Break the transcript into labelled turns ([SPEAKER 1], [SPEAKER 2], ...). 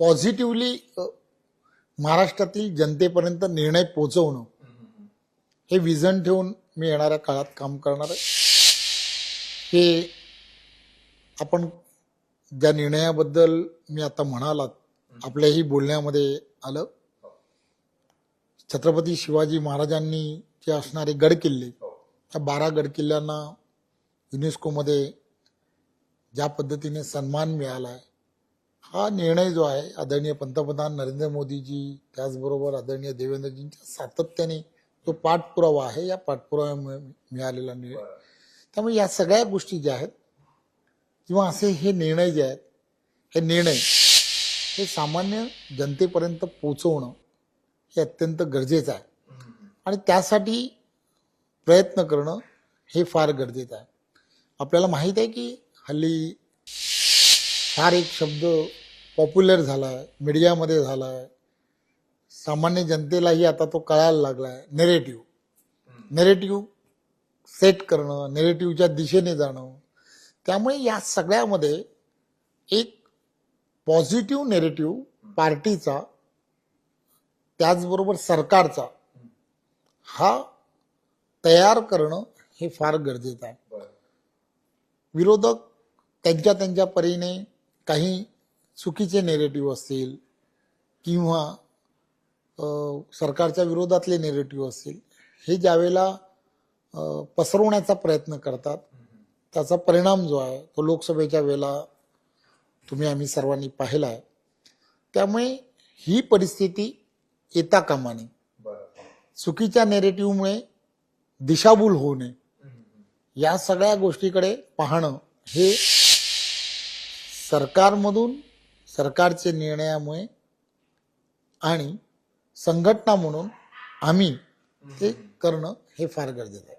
[SPEAKER 1] Positively महाराष्ट्रातील जनतेपर्यंत निर्णय पोहोचवणं हे विजन ठेवून मी येणाऱ्या काळात काम करणार आहे. हे आपण ज्या निर्णयाबद्दल मी आता म्हणालात आपल्याही बोलण्यामध्ये आलं. छत्रपती शिवाजी महाराजांनी जे असणारे गड किल्ले त्या बारा गड किल्ल्यांना युनेस्कोमध्ये ज्या पद्धतीने सन्मान मिळाला आहे हा निर्णय जो आहे आदरणीय पंतप्रधान नरेंद्र मोदीजी त्याचबरोबर आदरणीय देवेंद्रजींच्या सातत्याने जो पाठपुरावा आहे या पाठपुराव्यामुळे मिळालेला निर्णय. त्यामुळे या सगळ्या गोष्टी ज्या आहेत किंवा असे हे निर्णय जे आहेत हे निर्णय हे सामान्य जनतेपर्यंत पोचवणं हे अत्यंत गरजेचं आहे. आणि त्यासाठी प्रयत्न करणं हे फार गरजेचं आहे. आपल्याला माहीत आहे की हल्ली फार एक शब्द पॉप्युलर झाला आहे मीडियामध्ये झाला आहे सामान्य जनतेलाही आता तो कळायला लागला आहे नेरेटिव्ह नेरेटिव्ह सेट करणं नेरेटिव्हच्या दिशेने जाणं. त्यामुळे या सगळ्यामध्ये एक पॉझिटिव्ह नेरेटिव्ह पार्टीचा त्याचबरोबर सरकारचा हा तयार करणं हे फार गरजेचं आहे. विरोधक त्यांच्या त्यांच्या परीने काही चुकीचे नेरेटिव्ह असतील किंवा सरकारच्या विरोधातले नेरेटिव्ह असतील हे ज्यावेळेला पसरवण्याचा प्रयत्न करतात त्याचा परिणाम जो आहे तो लोकसभेच्या वेळेला तुम्ही आम्ही सर्वांनी पाहिला आहे. त्यामुळे ही परिस्थिती येता कामाने चुकीच्या नेरेटिव्हमुळे दिशाभूल होऊ नये. या सगळ्या गोष्टीकडे पाहणं हे सरकारमधून सरकारचे निर्णयामुळे आणि संघटना म्हणून आम्ही ते करणं हे फार गरजेचं आहे.